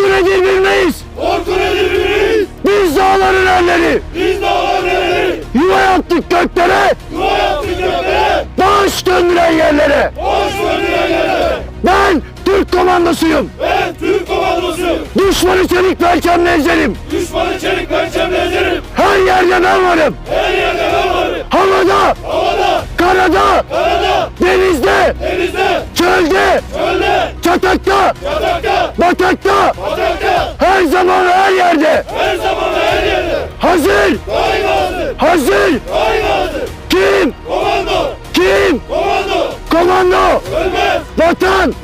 Korkun edilmeyiz. Korkun edilmeyiz. Biz dağların erleri. Biz dağların erleri. Yuva yaptık göklere. Yuva yaptık göklere. Bağış döndüren yerlere. Bağış döndüren yerlere. Ben Türk komandosuyum. Ben Türk komandosuyum. Düşmanı çelik perçemle ezerim. Düşmanı çelik perçemle ezerim. Her yerde ben varım. Her yerde ben varım. Havada. Havada. Karada. Karada. Denizde. Denizde. Çölde. Çölde. Her zaman her yerde. Her zaman her yerde. Hazır, Daima hazır. hazır. Daima hazır. Kim, Komando, kim, komando. komando, Ölmez, vatan,